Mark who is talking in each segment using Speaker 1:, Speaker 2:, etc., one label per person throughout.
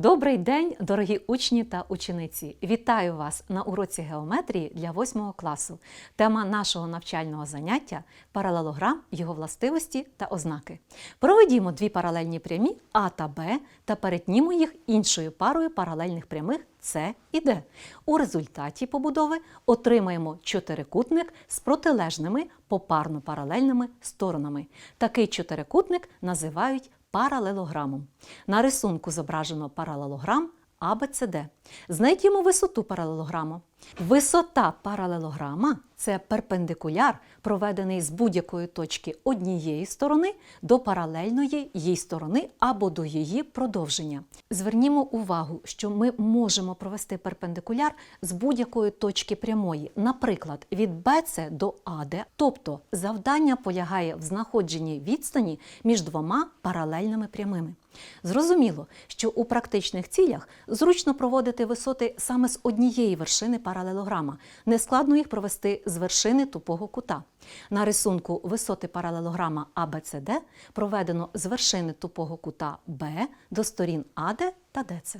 Speaker 1: Добрий день, дорогі учні та учениці! Вітаю вас на уроці геометрії для 8 класу. Тема нашого навчального заняття паралелограм, його властивості та ознаки. Проведімо дві паралельні прямі А та Б та перетнімо їх іншою парою паралельних прямих С і Д. У результаті побудови отримаємо чотирикутник з протилежними попарно паралельними сторонами. Такий чотирикутник називають паралелограмом. На рисунку зображено паралелограм ABCD. Знайдімо висоту паралелограму. Висота паралелограма це перпендикуляр, проведений з будь-якої точки однієї сторони до паралельної їй сторони або до її продовження. Звернімо увагу, що ми можемо провести перпендикуляр з будь-якої точки прямої, наприклад, від BC до AD. Тобто завдання полягає в знаходженні відстані між двома паралельними прямими. Зрозуміло, що у практичних цілях зручно проводити висоти саме з однієї вершини паралелограма. Нескладно їх провести з вершини тупого кута. На рисунку висоти паралелограма ABCD проведено з вершини тупого кута B до сторін AD та DC.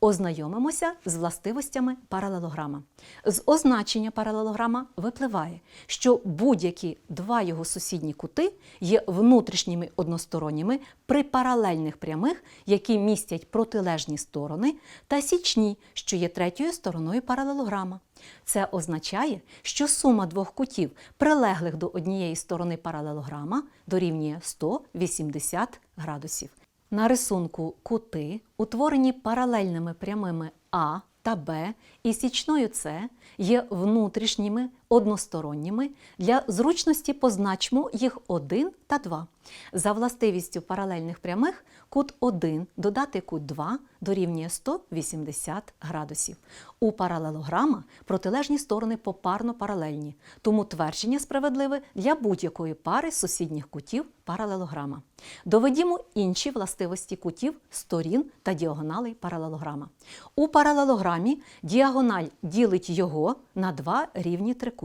Speaker 1: Ознайомимося з властивостями паралелограма. З означення паралелограма випливає, що будь-які два його сусідні кути є внутрішніми односторонніми при паралельних прямих, які містять протилежні сторони, та січні, що є третьою стороною паралелограма. Це означає, що сума двох кутів, прилеглих до однієї сторони паралелограма, дорівнює 180 градусів. На рисунку кути, утворені паралельними прямими А та Б і січною С, є внутрішніми односторонніми. Для зручності позначмо їх 1 та 2. За властивістю паралельних прямих кут 1 додати кут 2 дорівнює 180 градусів. У паралелограма протилежні сторони попарно паралельні, тому твердження справедливе для будь-якої пари сусідніх кутів паралелограма. Доведімо інші властивості кутів, сторін та діагоналей паралелограма. У паралелограмі діагональ ділить його на два рівні трикутники.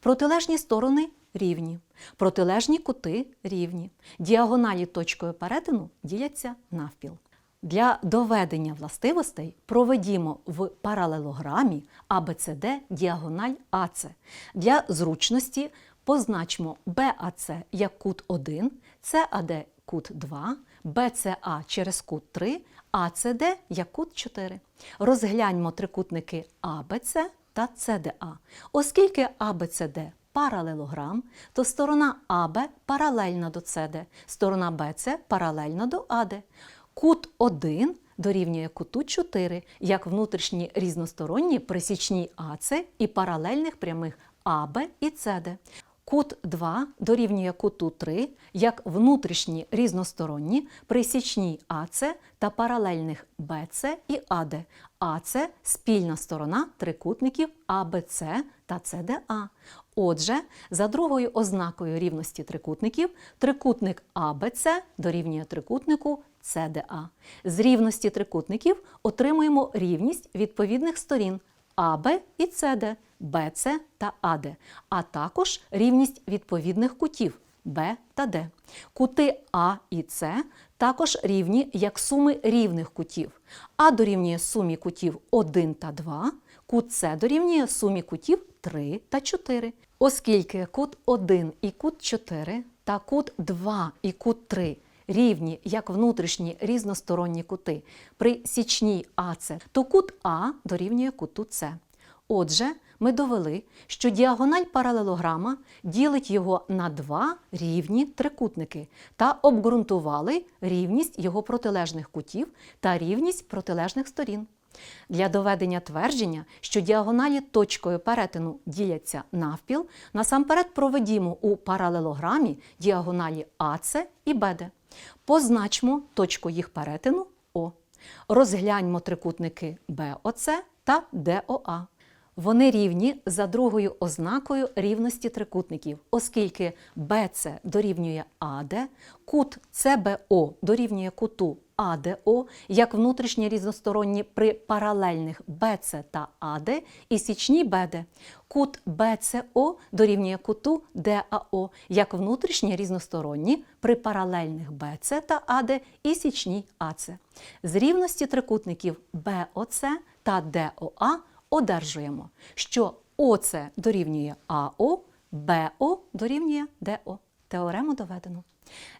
Speaker 1: Протилежні сторони рівні, протилежні кути рівні. Діагоналі точкою перетину діляться навпіл. Для доведення властивостей проведімо в паралелограмі ABCD діагональ АЦ. Для зручності позначмо BAC як кут 1, CAD кут 2, BCA через кут 3, ACD як кут 4. Розгляньмо трикутники ABC та CDA. Оскільки ABCD паралелограм, то сторона АБ паралельна до СД, сторона БЦ паралельна до АД. Кут 1 дорівнює куту 4, як внутрішні різносторонні присічні АЦ і паралельних прямих АБ і СД. Кут 2 дорівнює куту 3, як внутрішні різносторонні присічні АЦ та паралельних БЦ і АД. АЦ – спільна сторона трикутників АБЦ та ЦДА. Отже, за другою ознакою рівності трикутників, трикутник АБЦ дорівнює трикутнику ЦДА. З рівності трикутників отримуємо рівність відповідних сторін АБ і ЦД, БЦ та АД, а також рівність відповідних кутів Б та Д. Кути А і С також рівні як суми рівних кутів. А дорівнює сумі кутів 1 та 2, кут С дорівнює сумі кутів 3 та 4. Оскільки кут 1 і кут 4 та кут 2 і кут 3 рівні як внутрішні різносторонні кути при січній АЦ, то кут А дорівнює куту С. Отже, ми довели, що діагональ паралелограма ділить його на два рівні трикутники та обґрунтували рівність його протилежних кутів та рівність протилежних сторін. Для доведення твердження, що діагоналі точкою перетину діляться навпіл, насамперед проведімо у паралелограмі діагоналі АЦ і БД. Позначмо точку їх перетину О. Розгляньмо трикутники БОЦ та ДОА. Вони рівні за другою ознакою рівності трикутників, оскільки BC дорівнює AD, кут CBO дорівнює куту АДО як внутрішні різносторонні при паралельних БЦ та АД і січні БД. Кут БЦО дорівнює куту ДАО як внутрішні різносторонні при паралельних БЦ та АД і січній АЦ. З рівності трикутників БОЦ та ДОА одержуємо, що ОЦ дорівнює АО, БО дорівнює ДО. Теорему доведено.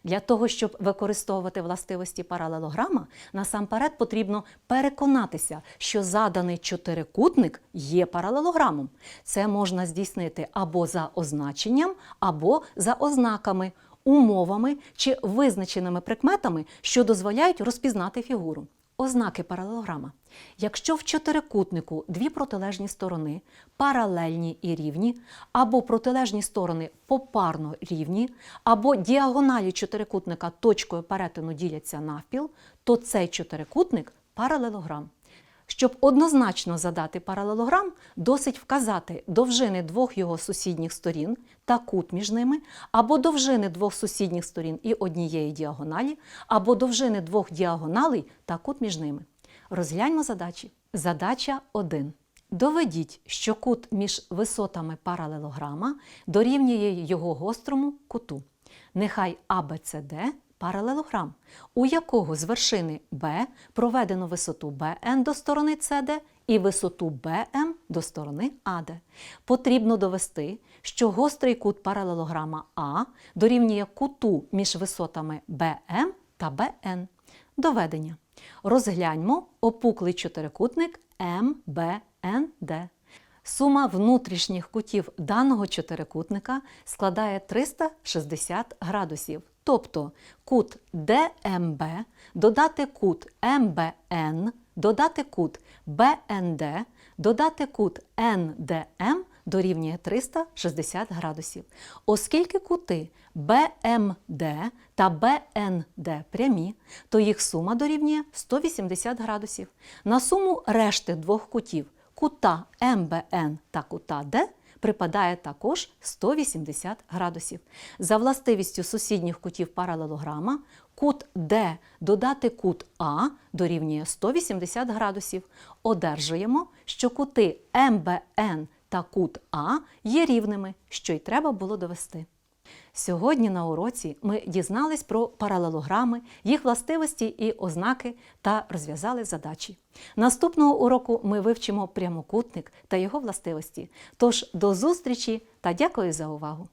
Speaker 1: Для того, щоб використовувати властивості паралелограма, насамперед потрібно переконатися, що заданий чотирикутник є паралелограмом. Це можна здійснити або за означенням, або за ознаками, умовами чи визначеними прикметами, що дозволяють розпізнати фігуру. Ознаки паралелограма. Якщо в чотирикутнику дві протилежні сторони паралельні і рівні, або протилежні сторони попарно рівні, або діагоналі чотирикутника точкою перетину діляться навпіл, то цей чотирикутник паралелограм. Щоб однозначно задати паралелограм, досить вказати довжини двох його сусідніх сторін та кут між ними, або довжини двох сусідніх сторін і однієї діагоналі, або довжини двох діагоналей та кут між ними. Розгляньмо задачі. Задача 1. Доведіть, що кут між висотами паралелограма дорівнює його гострому куту. Нехай АБЦД паралелограм, у якого з вершини Б проведено висоту БН до сторони СД і висоту БМ до сторони АД. Потрібно довести, що гострий кут паралелограма А дорівнює куту між висотами БМ та БН. Доведення. Розгляньмо опуклий чотирикутник МБНД. Сума внутрішніх кутів даного чотирикутника складає 360 градусів. Тобто кут ДМБ додати кут МБН, додати кут БНД, додати кут НДМ дорівнює 360 градусів. Оскільки кути БМД та БНД прямі, то їх сума дорівнює 180 градусів. На суму решти двох кутів кута МБН та кута Д припадає також 180 градусів. За властивістю сусідніх кутів паралелограма кут Д додати кут А дорівнює 180 градусів. Одержуємо, що кути МБН та кут А є рівними, що й треба було довести. Сьогодні на уроці ми дізнались про паралелограми, їх властивості і ознаки та розв'язали задачі. Наступного уроку ми вивчимо прямокутник та його властивості. Тож до зустрічі та дякую за увагу!